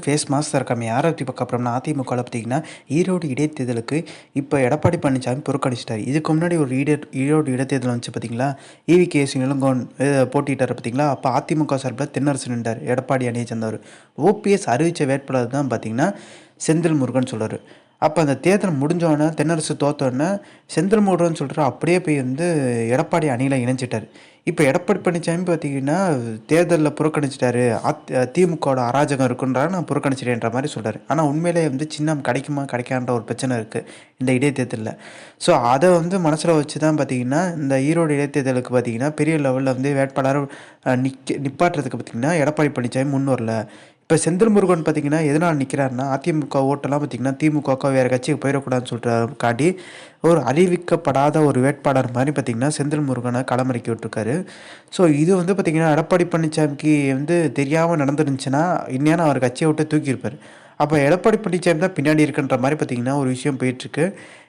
Face mask இருக்காம யாரை பற்றி பார்க்க அப்புறம்னா அதிமுகவில் பார்த்தீங்கன்னா ஈரோடு இடைத்தேர்தலுக்கு இப்போ எடப்பாடி பழனிசாமி புறக்கணிச்சிட்டார். இதுக்கு முன்னாடி ஒரு ஈடே ஈரோடு இடைத்தேர்தல் வந்துச்சு பார்த்தீங்களா? இவி கேஎஸ் இளங்கோன் போட்டிட்டார் பார்த்தீங்களா? அப்போ அதிமுக சார்பில் தென்னரசு நின்றார் எடப்பாடி அணியை சேர்ந்தவர். ஓபிஎஸ் அறிவித்த வேட்பாளர் தான் பார்த்தீங்கன்னா செந்தில் முருகன் சொல்கிறார் அப்போ அந்த தேர்தல் முடிஞ்சோடனே தென்னரசு தோத்தோடனே செந்தில் முருகன் அப்படியே போய் வந்து எடப்பாடி அணியில் இணைஞ்சிட்டார். இப்போ எடப்பாடி பழனிசாமி பார்த்தீங்கன்னா தேர்தலில் புறக்கணிச்சிட்டாரு. அத் திமுகவோட அராஜகம் இருக்குன்றா நான் புறக்கணிச்சிட்டேன்ற மாதிரி சொல்கிறார் ஆனால் உண்மையிலே வந்து சின்னம் கிடைக்குமா கிடைக்கான்ற ஒரு பிரச்சனை இருக்குது இந்த இடைத்தேர்தலில். ஸோ அதை வந்து மனசில் வச்சு தான் பார்த்தீங்கன்னா இந்த ஈரோடு இடைத்தேர்தலுக்கு பார்த்தீங்கன்னா பெரிய லெவலில் வந்து வேட்பாளர் நிற்க நிப்பாட்டுறதுக்கு பார்த்தீங்கன்னா எடப்பாடி பழனிசாமி முன் வரல இப்போ செந்தில் முருகன் பார்த்தீங்கன்னா எதனால் நிற்கிறாருன்னா அதிமுக ஓட்டெல்லாம் பார்த்தீங்கன்னா திமுக வேறு கட்சிக்கு போயிடக்கூடாதுன்னு சொல்கிற காட்டி ஒரு அறிவிக்கப்படாத ஒரு வேட்பாளர் மாதிரி பார்த்திங்கன்னா செந்தில் முருகனை களமிறக்கி விட்டுருக்காரு. ஸோ இது வந்து பார்த்திங்கன்னா எடப்பாடி பழனிசாமிக்கு வந்து தெரியாமல் நடந்துருந்துச்சுன்னா இன்னும் அவர் கட்சியை விட்டு தூக்கியிருப்பார். அப்போ எடப்பாடி பழனிசாமி தான் பின்னாடி இருக்குன்ற மாதிரி பார்த்திங்கன்னா ஒரு விஷயம் போயிட்டுருக்கு.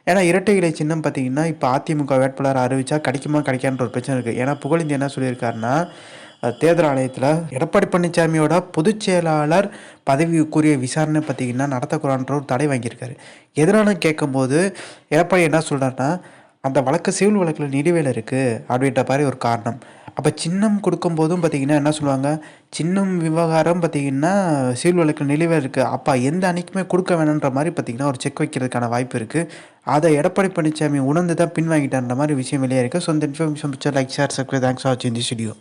ஏன்னா இரட்டை இலை சின்னம் பார்த்திங்கன்னா இப்போ அதிமுக வேட்பாளர் அறிவிச்சா கிடைக்குமா கிடைக்கான்ற ஒரு பிரச்சனை இருக்குது ஏன்னா புகழிந்தி என்ன சொல்லியிருக்காருன்னா தேர்தல் ஆணையத்தில் எடப்பாடி பழனிசாமியோட பொதுச் செயலாளர் பதவிக்குரிய விசாரணை பார்த்திங்கன்னா நடத்தக்கூடாதுன்ற ஒரு தடை வாங்கியிருக்காரு. எதிரான கேட்கும்போது எடப்பாடி என்ன சொல்கிறாருன்னா அந்த வழக்கு சிவில் வழக்கில் நிலுவையில் இருக்குது அப்படின்ற மாதிரி ஒரு காரணம். அப்போ சின்னம் கொடுக்கும்போதும் பார்த்திங்கன்னா என்ன சொல்லுவாங்க சின்னம் விவகாரம் பார்த்திங்கன்னா சிவில் வழக்கில் நிலுவையில் இருக்குது அப்போ எந்த அன்னைக்குமே கொடுக்க வேணுன்ற மாதிரி பார்த்திங்கன்னா ஒரு செக் வைக்கிறதுக்கான வாய்ப்பு இருக்குது அதை எடப்பாடி பழனிசாமி உணர்ந்து தான் பின்வாங்கிட்டான்ற மாதிரி விஷயம் வெளியே இருக்குது ஸோ இந்த information like share subscribe thanks for வாட்சிங் தி ஸ்டுடியோ